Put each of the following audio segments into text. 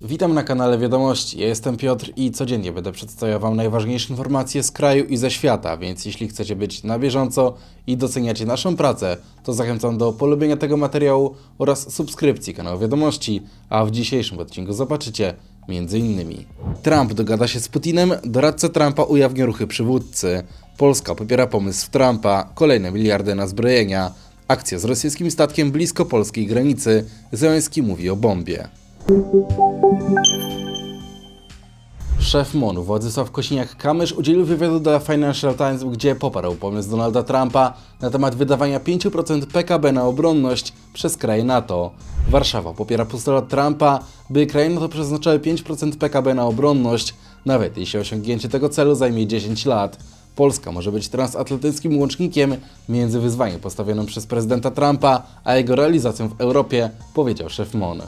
Witam na kanale Wiadomości. Ja jestem Piotr i codziennie będę przedstawiał Wam najważniejsze informacje z kraju i ze świata, więc jeśli chcecie być na bieżąco i doceniacie naszą pracę, to zachęcam do polubienia tego materiału oraz subskrypcji kanału Wiadomości, a w dzisiejszym odcinku zobaczycie innymi Trump dogada się z Putinem, doradca Trumpa ujawnia ruchy przywódcy, Polska popiera pomysł Trumpa, kolejne miliardy na zbrojenia, akcja z rosyjskim statkiem blisko polskiej granicy, Zełenski mówi o bombie. Szef MONU Władysław Kosiniak-Kamysz udzielił wywiadu dla Financial Times, gdzie poparł pomysł Donalda Trumpa na temat wydawania 5% PKB na obronność przez kraje NATO. Warszawa popiera postulat Trumpa, by kraje NATO przeznaczały 5% PKB na obronność, nawet jeśli osiągnięcie tego celu zajmie 10 lat. Polska może być transatlantyckim łącznikiem między wyzwaniem postawionym przez prezydenta Trumpa, a jego realizacją w Europie, powiedział szef MON.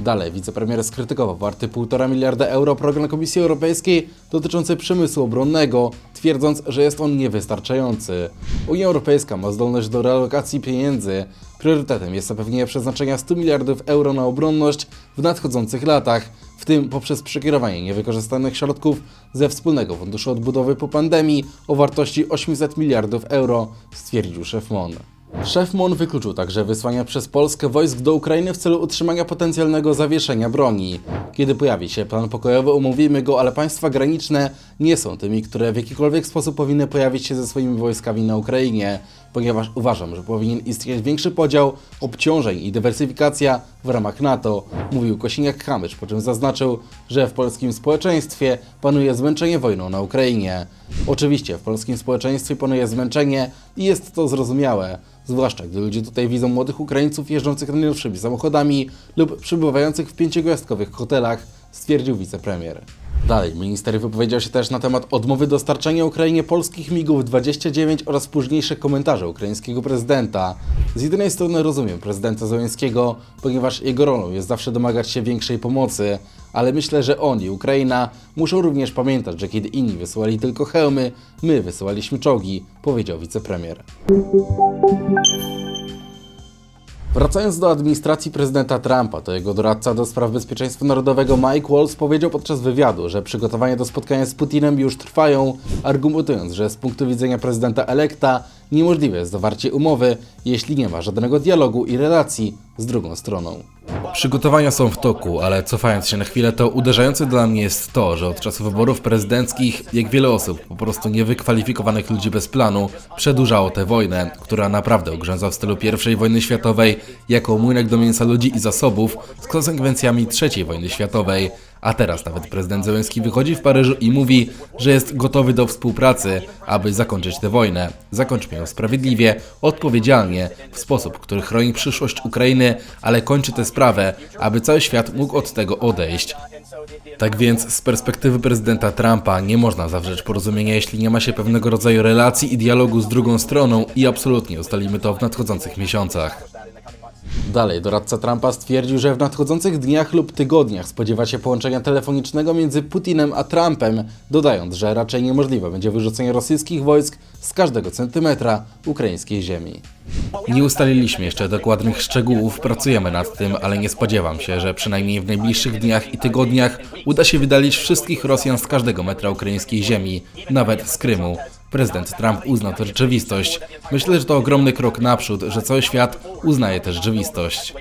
Dalej wicepremier skrytykował warty 1,5 miliarda euro program Komisji Europejskiej dotyczący przemysłu obronnego, twierdząc, że jest on niewystarczający. Unia Europejska ma zdolność do realokacji pieniędzy. Priorytetem jest zapewnienie przeznaczenia 100 miliardów euro na obronność w nadchodzących latach, w tym poprzez przekierowanie niewykorzystanych środków ze wspólnego funduszu odbudowy po pandemii o wartości 800 miliardów euro, stwierdził szef MON. Szef MON wykluczył także wysłanie przez Polskę wojsk do Ukrainy w celu utrzymania potencjalnego zawieszenia broni. Kiedy pojawi się plan pokojowy, umówimy go, ale państwa graniczne nie są tymi, które w jakikolwiek sposób powinny pojawić się ze swoimi wojskami na Ukrainie, ponieważ uważam, że powinien istnieć większy podział obciążeń i dywersyfikacja w ramach NATO, mówił Kosiniak-Kamysz, po czym zaznaczył, że w polskim społeczeństwie panuje zmęczenie wojną na Ukrainie. Oczywiście w polskim społeczeństwie panuje zmęczenie i jest to zrozumiałe, zwłaszcza gdy ludzie tutaj widzą młodych Ukraińców jeżdżących najnowszymi samochodami lub przybywających w pięciogwiazdkowych hotelach, stwierdził wicepremier. Dalej, minister wypowiedział się też na temat odmowy dostarczania Ukrainie polskich MIGów 29 oraz późniejsze komentarze ukraińskiego prezydenta. Z jednej strony rozumiem prezydenta Zełenskiego, ponieważ jego rolą jest zawsze domagać się większej pomocy, ale myślę, że oni, Ukraina, muszą również pamiętać, że kiedy inni wysyłali tylko hełmy, my wysyłaliśmy czołgi, powiedział wicepremier. Wracając do administracji prezydenta Trumpa, to jego doradca do spraw bezpieczeństwa narodowego Mike Waltz powiedział podczas wywiadu, że przygotowania do spotkania z Putinem już trwają, argumentując, że z punktu widzenia prezydenta elekta niemożliwe jest zawarcie umowy, jeśli nie ma żadnego dialogu i relacji z drugą stroną. Przygotowania są w toku, ale cofając się na chwilę, to uderzające dla mnie jest to, że od czasu wyborów prezydenckich, jak wiele osób, po prostu niewykwalifikowanych ludzi bez planu, przedłużało tę wojnę, która naprawdę ugrzęza w stylu I wojny światowej, jako młynek do mięsa ludzi i zasobów z konsekwencjami III wojny światowej. A teraz nawet prezydent Zełenski wychodzi w Paryżu i mówi, że jest gotowy do współpracy, aby zakończyć tę wojnę. Zakończmy ją sprawiedliwie, odpowiedzialnie, w sposób, który chroni przyszłość Ukrainy, ale kończy tę sprawę, aby cały świat mógł od tego odejść. Tak więc z perspektywy prezydenta Trumpa nie można zawrzeć porozumienia, jeśli nie ma się pewnego rodzaju relacji i dialogu z drugą stroną i absolutnie ustalimy to w nadchodzących miesiącach. Dalej, doradca Trumpa stwierdził, że w nadchodzących dniach lub tygodniach spodziewa się połączenia telefonicznego między Putinem a Trumpem, dodając, że raczej niemożliwe będzie wyrzucenie rosyjskich wojsk z każdego centymetra ukraińskiej ziemi. Nie ustaliliśmy jeszcze dokładnych szczegółów, pracujemy nad tym, ale nie spodziewam się, że przynajmniej w najbliższych dniach i tygodniach uda się wydalić wszystkich Rosjan z każdego metra ukraińskiej ziemi, nawet z Krymu. Prezydent Trump uznał tę rzeczywistość. Myślę, że to ogromny krok naprzód, że cały świat uznaje tę rzeczywistość.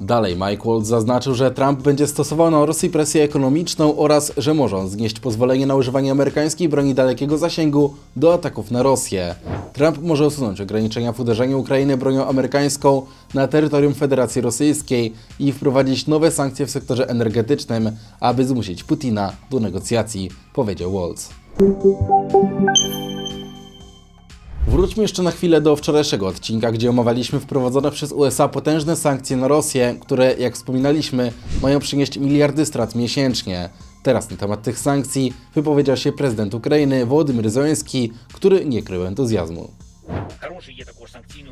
Dalej Mike Waltz zaznaczył, że Trump będzie stosował na Rosji presję ekonomiczną oraz, że może on znieść pozwolenie na używanie amerykańskiej broni dalekiego zasięgu do ataków na Rosję. Trump może usunąć ograniczenia w uderzeniu Ukrainy bronią amerykańską na terytorium Federacji Rosyjskiej i wprowadzić nowe sankcje w sektorze energetycznym, aby zmusić Putina do negocjacji, powiedział Waltz. Wróćmy jeszcze na chwilę do wczorajszego odcinka, gdzie omawialiśmy wprowadzone przez USA potężne sankcje na Rosję, które, jak wspominaliśmy, mają przynieść miliardy strat miesięcznie. Teraz na temat tych sankcji wypowiedział się prezydent Ukrainy Wołodymyr Zełenski, który nie krył entuzjazmu.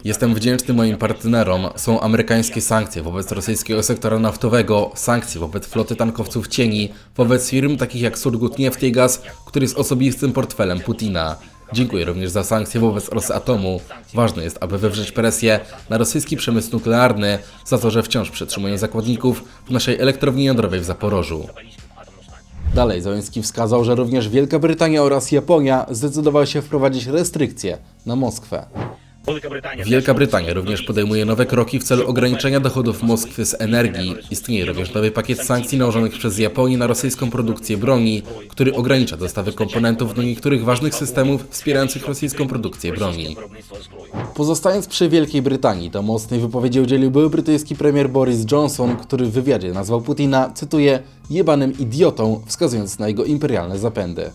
Jestem wdzięczny moim partnerom. Są amerykańskie sankcje wobec rosyjskiego sektora naftowego, sankcje wobec floty tankowców cieni, wobec firm takich jak Surgut Neftegas, który jest osobistym portfelem Putina. Dziękuję również za sankcje wobec Rosatomu. Ważne jest, aby wywrzeć presję na rosyjski przemysł nuklearny za to, że wciąż przetrzymują zakładników w naszej elektrowni jądrowej w Zaporożu. Dalej Załęski wskazał, że również Wielka Brytania oraz Japonia zdecydowały się wprowadzić restrykcje na Moskwę. Wielka Brytania również podejmuje nowe kroki w celu ograniczenia dochodów Moskwy z energii. Istnieje również nowy pakiet sankcji nałożonych przez Japonię na rosyjską produkcję broni, który ogranicza dostawy komponentów do niektórych ważnych systemów wspierających rosyjską produkcję broni. Pozostając przy Wielkiej Brytanii, to mocnej wypowiedzi udzielił były brytyjski premier Boris Johnson, który w wywiadzie nazwał Putina, cytuję, jebanym idiotą, wskazując na jego imperialne zapędy.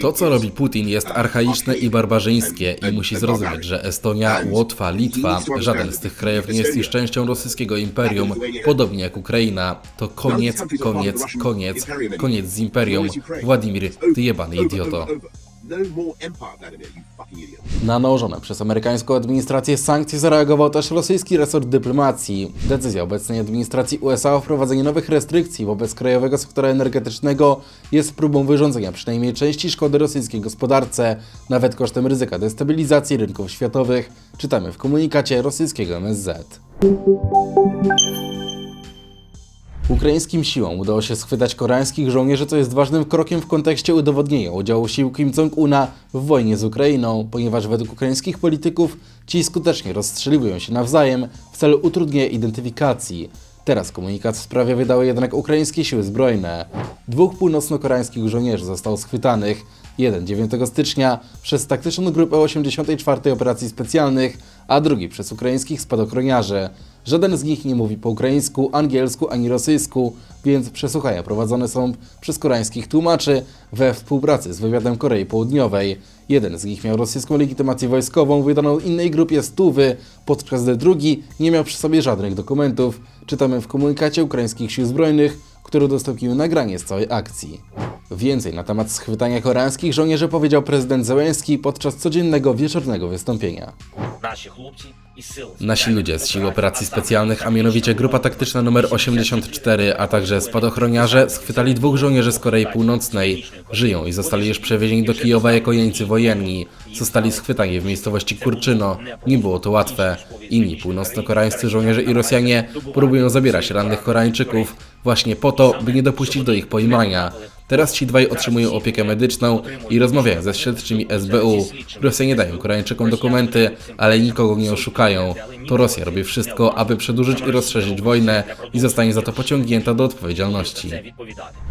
To, co robi Putin, jest archaiczne i barbarzyńskie i musi zrozumieć, że Estonia, Łotwa, Litwa, żaden z tych krajów nie jest już częścią rosyjskiego imperium, podobnie jak Ukraina. To koniec, koniec, koniec, koniec z imperium. Władimir, ty jebany idioto. No. Na nałożone przez amerykańską administrację sankcje zareagował też rosyjski resort dyplomacji. Decyzja obecnej administracji USA o wprowadzeniu nowych restrykcji wobec krajowego sektora energetycznego jest próbą wyrządzenia przynajmniej części szkody rosyjskiej gospodarce, nawet kosztem ryzyka destabilizacji rynków światowych, czytamy w komunikacie rosyjskiego MSZ. Ukraińskim siłom udało się schwytać koreańskich żołnierzy, co jest ważnym krokiem w kontekście udowodnienia udziału sił Kim Jong-una w wojnie z Ukrainą, ponieważ według ukraińskich polityków ci skutecznie rozstrzeliwują się nawzajem w celu utrudnienia identyfikacji. Teraz komunikat w sprawie wydały jednak ukraińskie siły zbrojne. Dwóch północno-koreańskich żołnierzy zostało schwytanych, jeden 9 stycznia przez taktyczną grupę 84 Operacji Specjalnych, a drugi przez ukraińskich spadochroniarzy. Żaden z nich nie mówi po ukraińsku, angielsku ani rosyjsku, więc przesłuchania prowadzone są przez koreańskich tłumaczy we współpracy z wywiadem Korei Południowej. Jeden z nich miał rosyjską legitymację wojskową wydaną innej grupie stówy, podczas gdy drugi nie miał przy sobie żadnych dokumentów. Czytamy w komunikacie ukraińskich sił zbrojnych, który udostępnił nagranie z całej akcji. Więcej na temat schwytania koreańskich żołnierzy powiedział prezydent Zełenski podczas codziennego wieczornego wystąpienia. Nasi ludzie z sił operacji specjalnych, a mianowicie grupa taktyczna nr 84, a także spadochroniarze schwytali dwóch żołnierzy z Korei Północnej. Żyją i zostali już przewiezieni do Kijowa jako jeńcy wojenni. Zostali schwytani w miejscowości Kurczyno. Nie było to łatwe. Inni północno-koreańscy żołnierze i Rosjanie próbują zabierać rannych Koreańczyków właśnie po to, by nie dopuścić do ich pojmania. Teraz ci dwaj otrzymują opiekę medyczną i rozmawiają ze śledczymi SBU. Rosjanie dają Koreańczykom dokumenty, ale nikogo nie oszukają to Rosja robi wszystko, aby przedłużyć i rozszerzyć wojnę i zostanie za to pociągnięta do odpowiedzialności.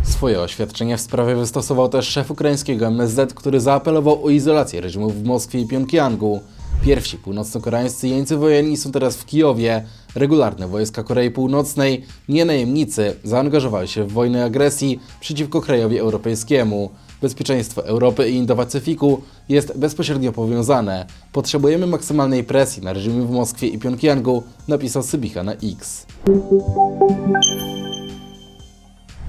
Swoje oświadczenie w sprawie wystosował też szef ukraińskiego MSZ, który zaapelował o izolację reżimów w Moskwie i Pjongjangu. Pierwsi północno-koreańscy jeńcy wojenni są teraz w Kijowie. Regularne wojska Korei Północnej, nie najemnicy, zaangażowały się w wojnę agresji przeciwko krajowi europejskiemu. Bezpieczeństwo Europy i Indo-Pacyfiku jest bezpośrednio powiązane. Potrzebujemy maksymalnej presji na reżimy w Moskwie i Pjongjangu, napisał Sybicha na X.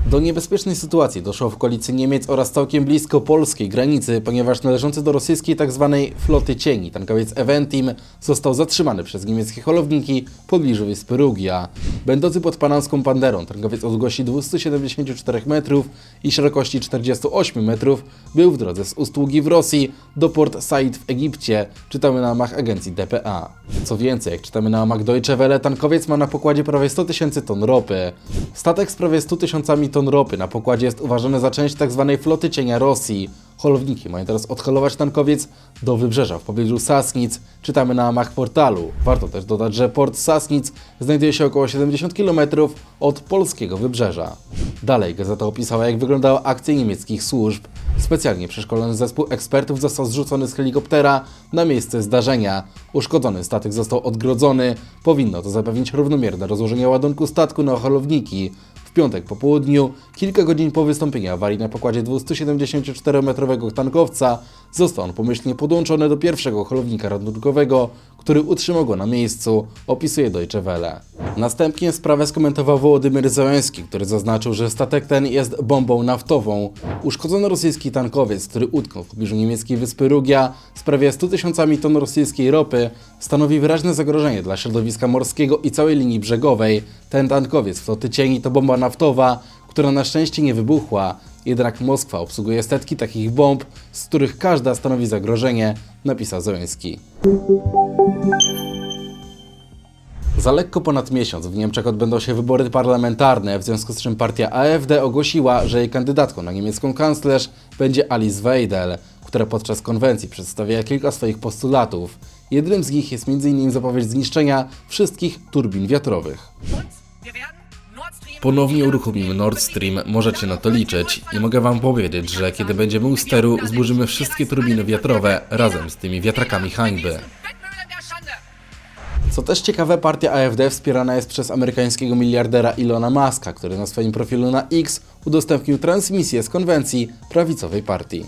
Do niebezpiecznej sytuacji doszło w okolicy Niemiec oraz całkiem blisko polskiej granicy, ponieważ należący do rosyjskiej tzw. floty cieni tankowiec Eventim został zatrzymany przez niemieckie holowniki w pobliżu wyspy Rugia. Będący pod panamską banderą tankowiec o długości 274 metrów i szerokości 48 metrów był w drodze z Ustługi w Rosji do Port Said w Egipcie, czytamy na łamach agencji DPA. Co więcej, jak czytamy na łamach Deutsche Welle, tankowiec ma na pokładzie prawie 100 tysięcy ton ropy. Statek z prawie 100 tysiącami ton ropy na pokładzie jest uważany za część tzw. floty cienia Rosji. Holowniki mają teraz odholować tankowiec do wybrzeża w pobliżu Sasnic, czytamy na łamach portalu. Warto też dodać, że port Sasnic znajduje się około 70 km od polskiego wybrzeża. Dalej gazeta opisała, jak wyglądała akcja niemieckich służb. Specjalnie przeszkolony zespół ekspertów został zrzucony z helikoptera na miejsce zdarzenia. Uszkodzony statek został odgrodzony. Powinno to zapewnić równomierne rozłożenie ładunku statku na holowniki. W piątek po południu, kilka godzin po wystąpieniu awarii na pokładzie 274-metrowego tankowca, został on pomyślnie podłączony do pierwszego holownika ratunkowego, który utrzymał go na miejscu, opisuje Deutsche Welle. Następnie sprawę skomentował Wołodymyr Zełenski, który zaznaczył, że statek ten jest bombą naftową. Uszkodzony rosyjski tankowiec, który utknął w pobliżu niemieckiej wyspy Rugia z prawie 100 tysiącami ton rosyjskiej ropy, stanowi wyraźne zagrożenie dla środowiska morskiego i całej linii brzegowej. Ten tankowiec floty cieni to bomba naftowa, która na szczęście nie wybuchła, jednak Moskwa obsługuje setki takich bomb, z których każda stanowi zagrożenie, napisał Zełenski. Za lekko ponad miesiąc w Niemczech odbędą się wybory parlamentarne, w związku z czym partia AfD ogłosiła, że jej kandydatką na niemiecką kanclerz będzie Alice Weidel, która podczas konwencji przedstawia kilka swoich postulatów. Jednym z nich jest m.in. zapowiedź zniszczenia wszystkich turbin wiatrowych. Ponownie uruchomimy Nord Stream, możecie na to liczyć i mogę wam powiedzieć, że kiedy będziemy u steru, zburzymy wszystkie turbiny wiatrowe razem z tymi wiatrakami hańby. Co też ciekawe, partia AfD wspierana jest przez amerykańskiego miliardera Ilona Muska, który na swoim profilu na X udostępnił transmisję z konwencji prawicowej partii.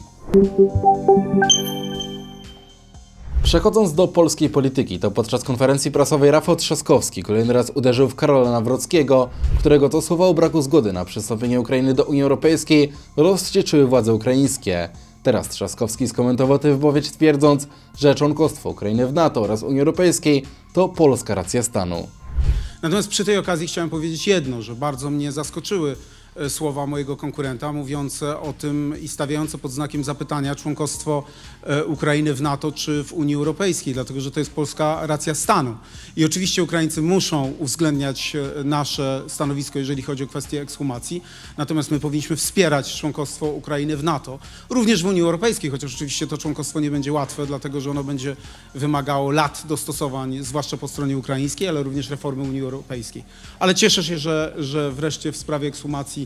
Przechodząc do polskiej polityki, to podczas konferencji prasowej Rafał Trzaskowski kolejny raz uderzył w Karola Nawrockiego, którego to słowa o braku zgody na przystąpienie Ukrainy do Unii Europejskiej rozwścieczyły władze ukraińskie. Teraz Trzaskowski skomentował tę wypowiedź twierdząc, że członkostwo Ukrainy w NATO oraz Unii Europejskiej to polska racja stanu. Natomiast przy tej okazji chciałem powiedzieć jedno, że bardzo mnie zaskoczyły słowa mojego konkurenta mówiące o tym i stawiające pod znakiem zapytania członkostwo e, Ukrainy w NATO czy w Unii Europejskiej, dlatego że to jest polska racja stanu. I oczywiście Ukraińcy muszą uwzględniać e, nasze stanowisko, jeżeli chodzi o kwestię ekshumacji, natomiast my powinniśmy wspierać członkostwo Ukrainy w NATO, również w Unii Europejskiej, chociaż oczywiście to członkostwo nie będzie łatwe, dlatego że ono będzie wymagało lat dostosowań, zwłaszcza po stronie ukraińskiej, ale również reformy Unii Europejskiej. Ale cieszę się, że, że wreszcie w sprawie ekshumacji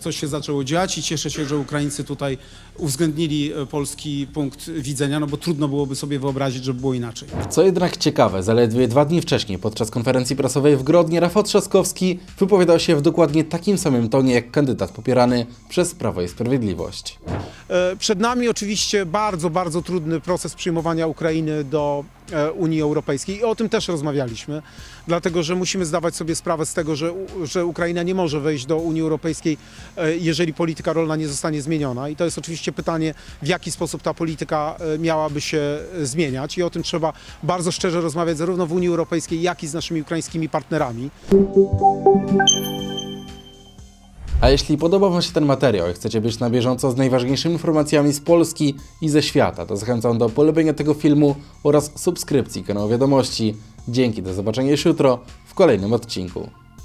coś się zaczęło dziać i cieszę się, że Ukraińcy tutaj uwzględnili e, polski punkt widzenia, no bo trudno byłoby sobie wyobrazić, żeby było inaczej. Co jednak ciekawe, zaledwie dwa dni wcześniej, podczas konferencji prasowej w Grodnie, Rafał Trzaskowski wypowiadał się w dokładnie takim samym tonie jak kandydat popierany przez Prawo i Sprawiedliwość. E, Przed nami oczywiście bardzo, bardzo trudny proces przyjmowania Ukrainy do e, Unii Europejskiej i o tym też rozmawialiśmy, dlatego że musimy zdawać sobie sprawę z tego, że, że Ukraina nie może wejść do Unii Europejskiej, e, jeżeli polityka rolna nie zostanie zmieniona. I to jest oczywiście pytanie, w jaki sposób ta polityka e, miałaby się e, zmieniać i o tym trzeba bardzo szczerze rozmawiać zarówno w Unii Europejskiej, jak i z naszymi ukraińskimi partnerami. A jeśli podobał Wam się ten materiał i chcecie być na bieżąco z najważniejszymi informacjami z Polski i ze świata, to zachęcam do polubienia tego filmu oraz subskrypcji kanału Wiadomości. Dzięki, do zobaczenia już jutro w kolejnym odcinku.